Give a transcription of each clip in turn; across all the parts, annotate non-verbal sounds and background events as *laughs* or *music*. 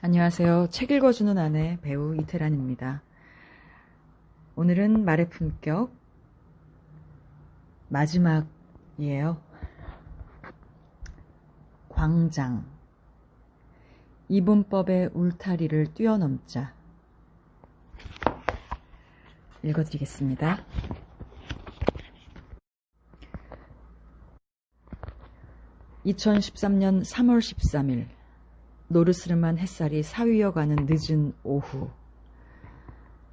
안녕하세요. 책 읽어주는 아내 배우 이태란입니다. 오늘은 말의 품격 마지막이에요. 광장 이분법의 울타리를 뛰어넘자 읽어드리겠습니다. (2013년 3월 13일) 노르스름한 햇살이 사위어 가는 늦은 오후.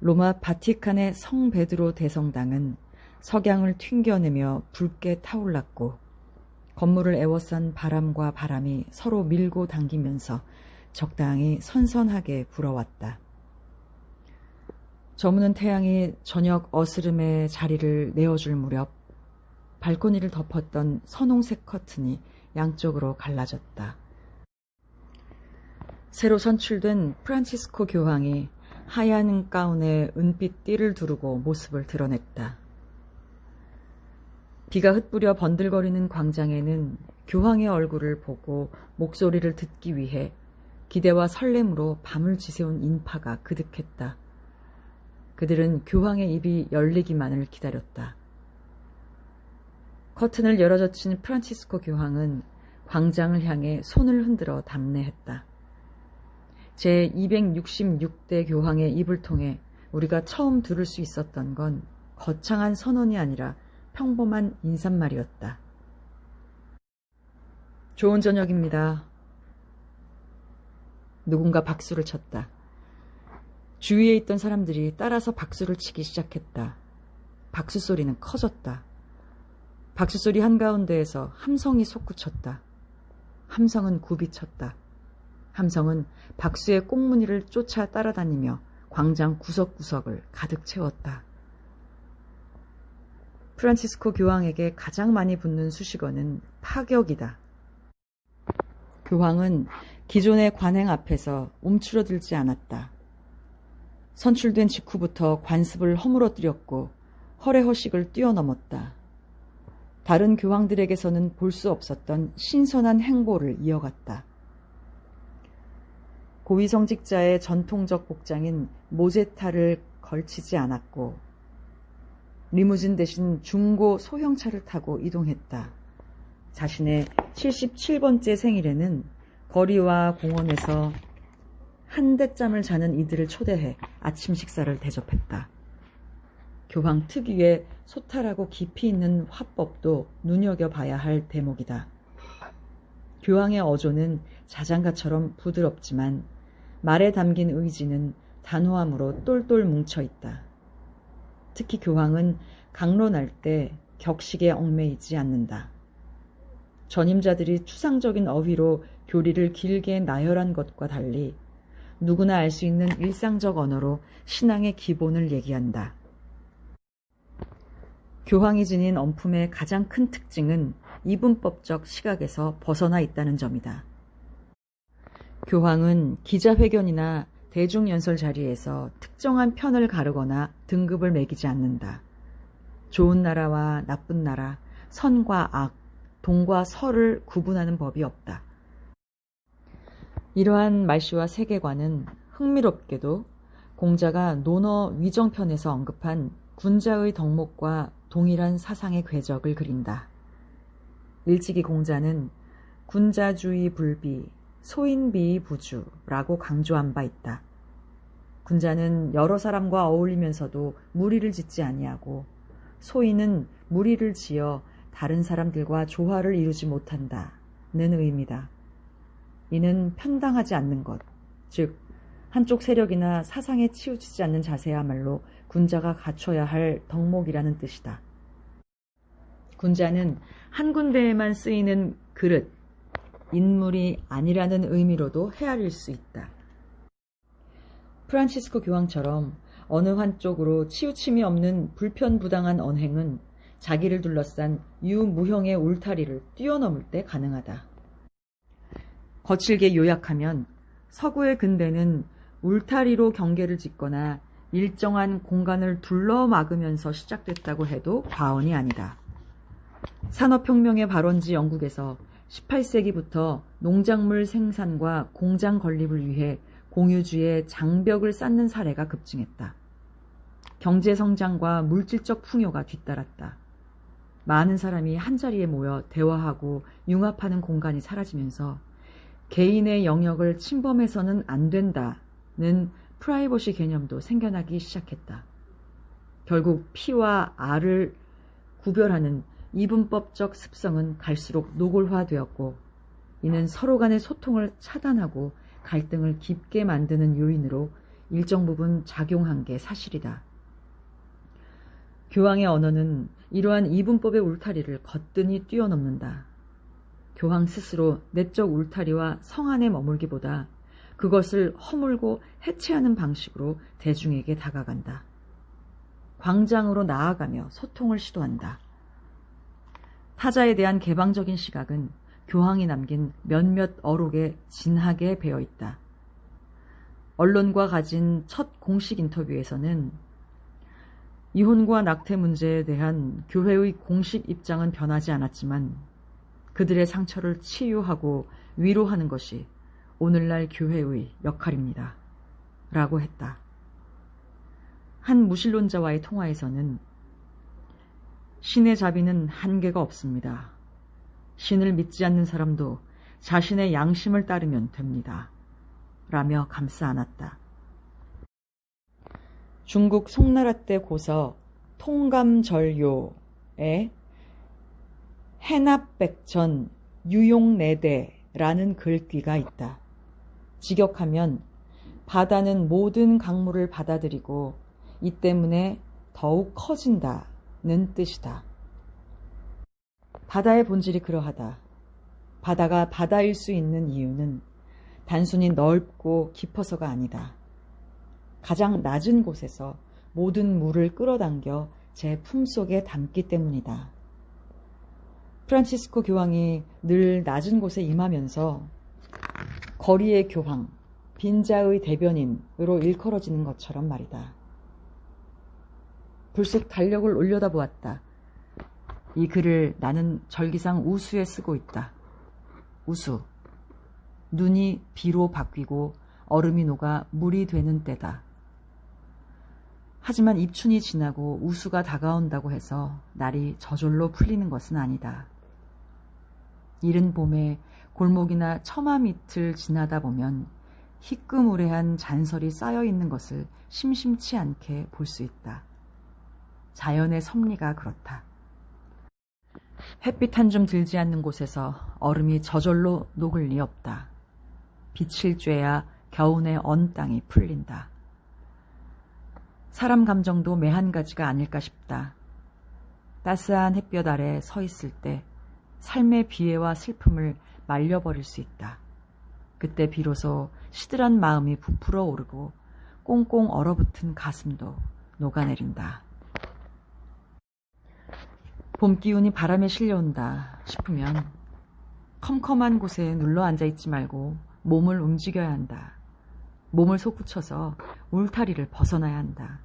로마 바티칸의 성 베드로 대성당은 석양을 튕겨내며 붉게 타올랐고 건물을 에워싼 바람과 바람이 서로 밀고 당기면서 적당히 선선하게 불어왔다. 저무는 태양이 저녁 어스름의 자리를 내어줄 무렵 발코니를 덮었던 선홍색 커튼이 양쪽으로 갈라졌다. 새로 선출된 프란치스코 교황이 하얀 가운에 은빛 띠를 두르고 모습을 드러냈다. 비가 흩뿌려 번들거리는 광장에는 교황의 얼굴을 보고 목소리를 듣기 위해 기대와 설렘으로 밤을 지새운 인파가 그득했다. 그들은 교황의 입이 열리기만을 기다렸다. 커튼을 열어젖힌 프란치스코 교황은 광장을 향해 손을 흔들어 답례했다. 제266대 교황의 입을 통해 우리가 처음 들을 수 있었던 건 거창한 선언이 아니라 평범한 인사말이었다. 좋은 저녁입니다. 누군가 박수를 쳤다. 주위에 있던 사람들이 따라서 박수를 치기 시작했다. 박수 소리는 커졌다. 박수 소리 한가운데에서 함성이 솟구쳤다. 함성은 굽이쳤다. 함성은 박수의 꽁무니를 쫓아 따라다니며 광장 구석구석을 가득 채웠다. 프란치스코 교황에게 가장 많이 붙는 수식어는 파격이다. 교황은 기존의 관행 앞에서 움츠러들지 않았다. 선출된 직후부터 관습을 허물어뜨렸고 허례허식을 뛰어넘었다. 다른 교황들에게서는 볼 수 없었던 신선한 행보를 이어갔다. 고위성직자의 전통적 복장인 모제타를 걸치지 않았고 리무진 대신 중고 소형차를 타고 이동했다. 자신의 77번째 생일에는 거리와 공원에서 한대짬을 자는 이들을 초대해 아침 식사를 대접했다. 교황 특유의 소탈하고 깊이 있는 화법도 눈여겨봐야 할 대목이다. 교황의 어조는 자장가처럼 부드럽지만 말에 담긴 의지는 단호함으로 똘똘 뭉쳐 있다. 특히 교황은 강론할 때 격식에 얽매이지 않는다. 전임자들이 추상적인 어휘로 교리를 길게 나열한 것과 달리 누구나 알 수 있는 일상적 언어로 신앙의 기본을 얘기한다. 교황이 지닌 엄품의 가장 큰 특징은 이분법적 시각에서 벗어나 있다는 점이다. 교황은 기자회견이나 대중연설 자리에서 특정한 편을 가르거나 등급을 매기지 않는다. 좋은 나라와 나쁜 나라, 선과 악, 동과 서를 구분하는 법이 없다. 이러한 말씨와 세계관은 흥미롭게도 공자가 논어 위정편에서 언급한 군자의 덕목과 동일한 사상의 궤적을 그린다. 일찍이 공자는 군자주의 불비, 소인비 부주라고 강조한 바 있다. 군자는 여러 사람과 어울리면서도 무리를 짓지 아니하고 소인은 무리를 지어 다른 사람들과 조화를 이루지 못한다는 의미다. 이는 편당하지 않는 것, 즉 한쪽 세력이나 사상에 치우치지 않는 자세야말로 군자가 갖춰야 할 덕목이라는 뜻이다. 군자는 한 군데에만 쓰이는 그릇, 인물이 아니라는 의미로도 헤아릴 수 있다. 프란치스코 교황처럼 어느 한쪽으로 치우침이 없는 불편부당한 언행은 자기를 둘러싼 유무형의 울타리를 뛰어넘을 때 가능하다. 거칠게 요약하면 서구의 근대는 울타리로 경계를 짓거나 일정한 공간을 둘러 막으면서 시작됐다고 해도 과언이 아니다. 산업혁명의 발원지 영국에서 18세기부터 농작물 생산과 공장 건립을 위해 공유주의 장벽을 쌓는 사례가 급증했다. 경제 성장과 물질적 풍요가 뒤따랐다. 많은 사람이 한자리에 모여 대화하고 융합하는 공간이 사라지면서 개인의 영역을 침범해서는 안 된다는 프라이버시 개념도 생겨나기 시작했다. 결국 P와 R을 구별하는 이분법적 습성은 갈수록 노골화되었고 이는 서로 간의 소통을 차단하고 갈등을 깊게 만드는 요인으로 일정 부분 작용한 게 사실이다. 교황의 언어는 이러한 이분법의 울타리를 거뜬히 뛰어넘는다. 교황 스스로 내적 울타리와 성 안에 머물기보다 그것을 허물고 해체하는 방식으로 대중에게 다가간다. 광장으로 나아가며 소통을 시도한다. 타자에 대한 개방적인 시각은 교황이 남긴 몇몇 어록에 진하게 배어 있다. 언론과 가진 첫 공식 인터뷰에서는 이혼과 낙태 문제에 대한 교회의 공식 입장은 변하지 않았지만 그들의 상처를 치유하고 위로하는 것이 오늘날 교회의 역할입니다. 라고 했다. 한 무신론자와의 통화에서는 신의 자비는 한계가 없습니다. 신을 믿지 않는 사람도 자신의 양심을 따르면 됩니다. 라며 감싸 안았다. 중국 송나라 때 고서 통감절요에 해납백전 유용내대라는 글귀가 있다. 직역하면 바다는 모든 강물을 받아들이고 이 때문에 더욱 커진다 는 뜻이다. 바다의 본질이 그러하다. 바다가 바다일 수 있는 이유는 단순히 넓고 깊어서가 아니다. 가장 낮은 곳에서 모든 물을 끌어당겨 제 품속에 담기 때문이다. 프란치스코 교황이 늘 낮은 곳에 임하면서 거리의 교황, 빈자의 대변인으로 일컬어지는 것처럼 말이다. 불쑥 달력을 올려다 보았다. 이 글을 나는 절기상 우수에 쓰고 있다. 우수. 눈이 비로 바뀌고 얼음이 녹아 물이 되는 때다. 하지만 입춘이 지나고 우수가 다가온다고 해서 날이 저절로 풀리는 것은 아니다. 이른 봄에 골목이나 처마 밑을 지나다 보면 희끄무레한 잔설이 쌓여 있는 것을 심심치 않게 볼 수 있다. 자연의 섭리가 그렇다. 햇빛 한 줌 들지 않는 곳에서 얼음이 저절로 녹을 리 없다. 빛을 쬐야 겨우내 언 땅이 풀린다. 사람 감정도 매한 가지가 아닐까 싶다. 따스한 햇볕 아래 서 있을 때 삶의 비애와 슬픔을 말려버릴 수 있다. 그때 비로소 시들한 마음이 부풀어 오르고 꽁꽁 얼어붙은 가슴도 녹아내린다. 봄 기운이 바람에 실려온다 싶으면 컴컴한 곳에 눌러 앉아 있지 말고 몸을 움직여야 한다. 몸을 솟구쳐서 울타리를 벗어나야 한다.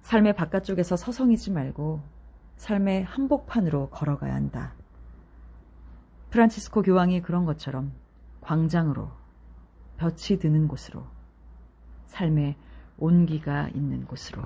삶의 바깥쪽에서 서성이지 말고 삶의 한복판으로 걸어가야 한다. 프란치스코 교황이 그런 것처럼 광장으로 볕이 드는 곳으로 삶의 온기가 있는 곳으로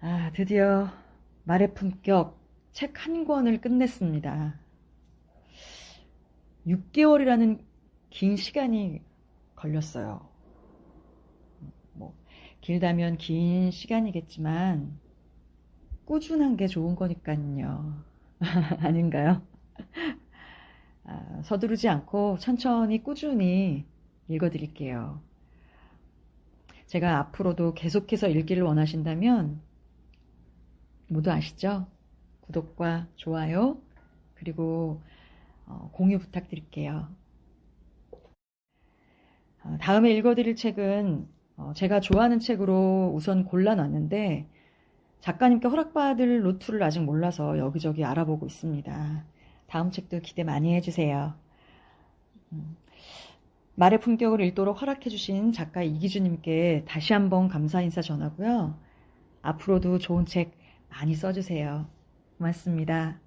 아, 드디어 말의 품격 책 한 권을 끝냈습니다. 6개월이라는 긴 시간이 걸렸어요. 길다면 긴 시간이겠지만 꾸준한 게 좋은 거니까요. *laughs* 아닌가요? 아, 서두르지 않고 천천히 꾸준히 읽어드릴게요. 제가 앞으로도 계속해서 읽기를 원하신다면 모두 아시죠? 구독과 좋아요 그리고 어, 공유 부탁드릴게요. 어, 다음에 읽어드릴 책은 어, 제가 좋아하는 책으로 우선 골라놨는데 작가님께 허락받을 루트를 아직 몰라서 여기저기 알아보고 있습니다. 다음 책도 기대 많이 해주세요. 음, 말의 품격을 읽도록 허락해주신 작가 이기주님께 다시 한번 감사 인사 전하고요. 앞으로도 좋은 책 많이 써주세요. 고맙습니다.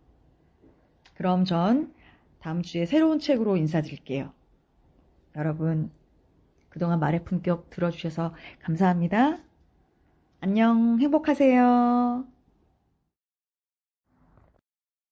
그럼 전 다음 주에 새로운 책으로 인사드릴게요. 여러분, 그동안 말의 품격 들어주셔서 감사합니다. 안녕, 행복하세요.